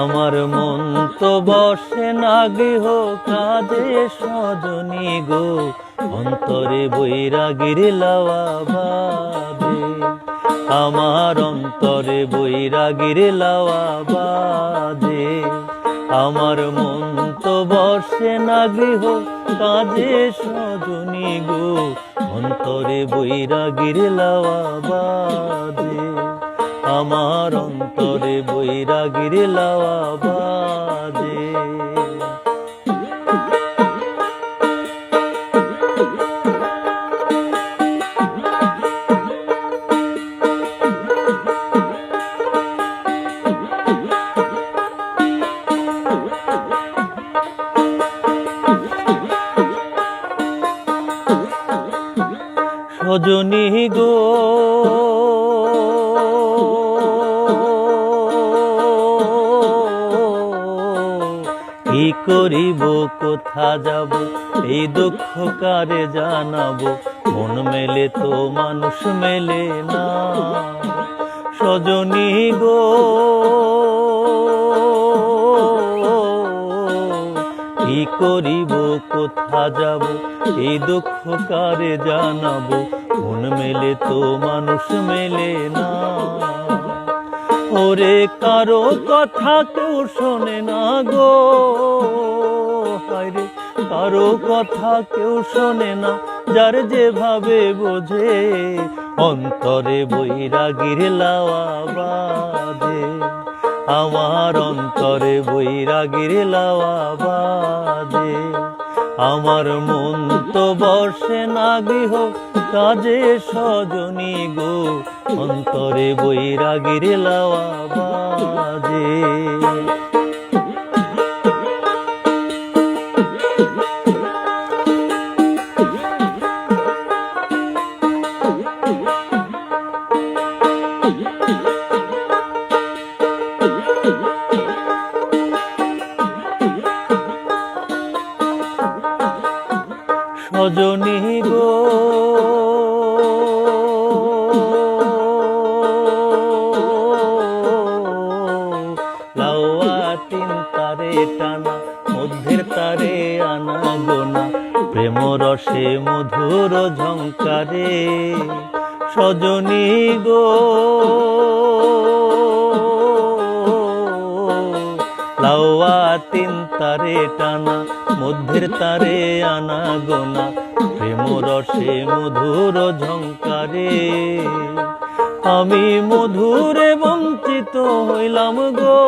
আমার মন তো বসে না গৃহ কাজে সজনী গো। অন্তরে বৈরাগীর লাওয়া বাদে আমার অন্তরে বৈরাগীর লাওয়া বাদে আমার মন তো বসে না গৃহ কাজে সজনী গো। অন্তরে বৈরাগীর লাওয়া বাদে আমার অন্তরে বৈরাগীর লাওয়া বাজে। সজনী গো করিব, কোথা যাব? এই দুঃখ কারে জানাব? মন মেলে তো মানুষ মেলে না। সজনী গো, কি করিব, কোথা যাব? এই দুঃখ কারে জানাব? মন মেলে তো মানুষ মেলে না। ওরে কারও কথা কেউ শোনে না গো। হায়রে, কারও কথা কেউ শোনে না, যার যেভাবে বোঝে। অন্তরে বৈরাগীর লাওয়া বাদে আমার অন্তরে বৈরাগীর লাওয়া বাদে আমার মন তো বসে না গৃহ কাজে সজনী গো অন্তরে বৈরাগীর লাওয়া বাজে। সজনী গো। লাউয়া তিন তারে টানা, মধ্যের তারে আনা গোনা প্রেম রসে মধুর ঝঙ্কারে সজনী গো। লাউয়া তিন তারে টানা, মধ্যের তারে আনা গোনা, প্রেম রসে মধুর ঝঙ্কারে আমি মধুরে বঞ্চিত হইলাম গো,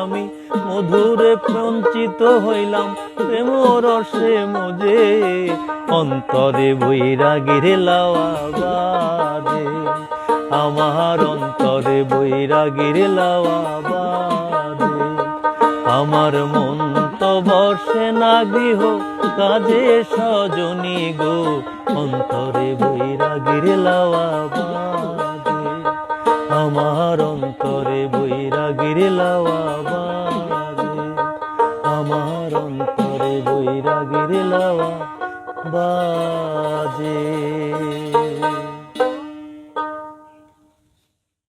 আমি মধুরে বঞ্চিত হইলাম, প্রেম রসে মজে, অন্তরে বৈরাগীর লাওয়া বাদে আমার অন্তরে বৈরাগীর বাদে আমার মন তো বসে না গৃহ, কাজে সজনী গো, অন্তরে বৈরাগীর আমার অন্তরে বৈরাগীর আমার অন্তরে বৈরাগীর লাওয়া বা